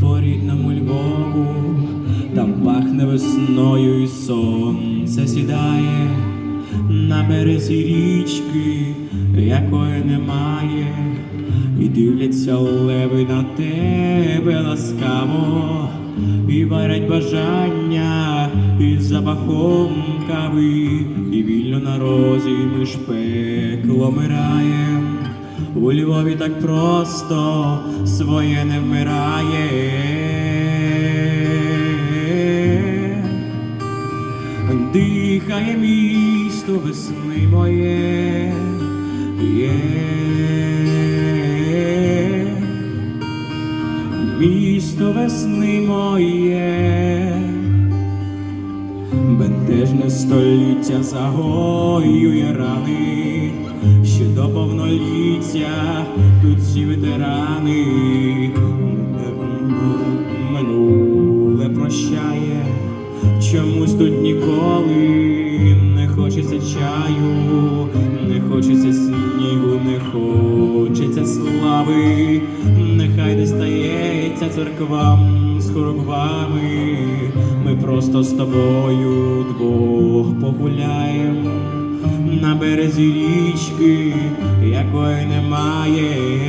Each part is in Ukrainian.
по рідному Львову, там пахне весною і сонце сідає на березі річки, якої немає, і дивляться леви на тебе ласкаво, і варять бажання із запахом кави, і вільно на розі між пеклом і раєм. У Львові так просто своє не вмирає. Дихає місто весни моє. Є. Місто весни моє. Бентежне століття загоює рани, до повноліття тут всі ветерани, минуле прощає, чомусь тут ніколи не хочеться чаю, не хочеться снігу, не хочеться слави, нехай не стається церквам з хоробами. Ми просто з тобою двох погуляєм на березі річки, якої немає.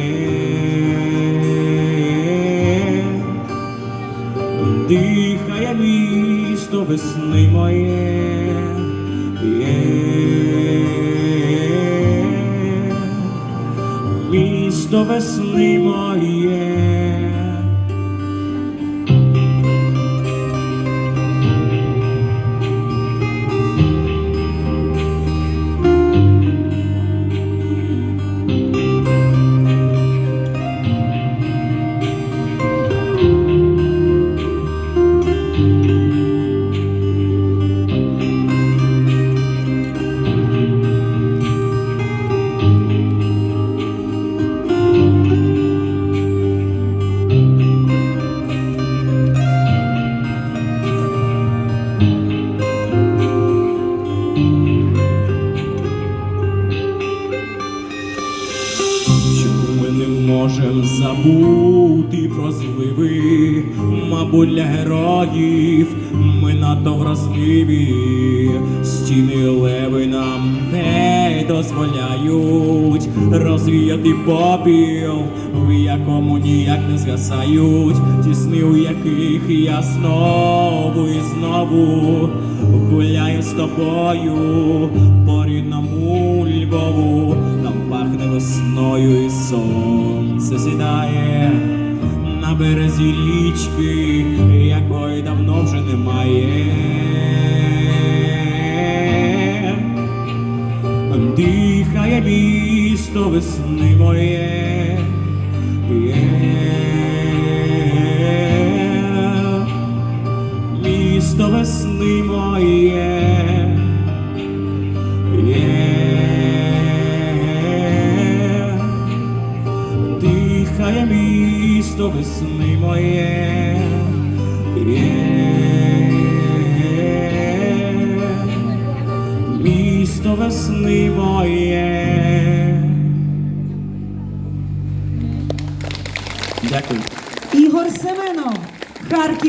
Дихає місто весни моє. Місто весни моє. Забути про зливи? Мабуть, для героїв ми надто вразливі, стіни леви нам не дозволяють розвіяти попіл, в якому ніяк не згасають, ті сни, у яких я знову і знову гуляю з тобою по рідному Львову, там пахне весною і сонце сідає на березі річки, якої давно вже немає. Дихає місто весни моє. Є. місто весни моє. Є. Місто весни моє. Дякую. Ігор Семенов, Харків.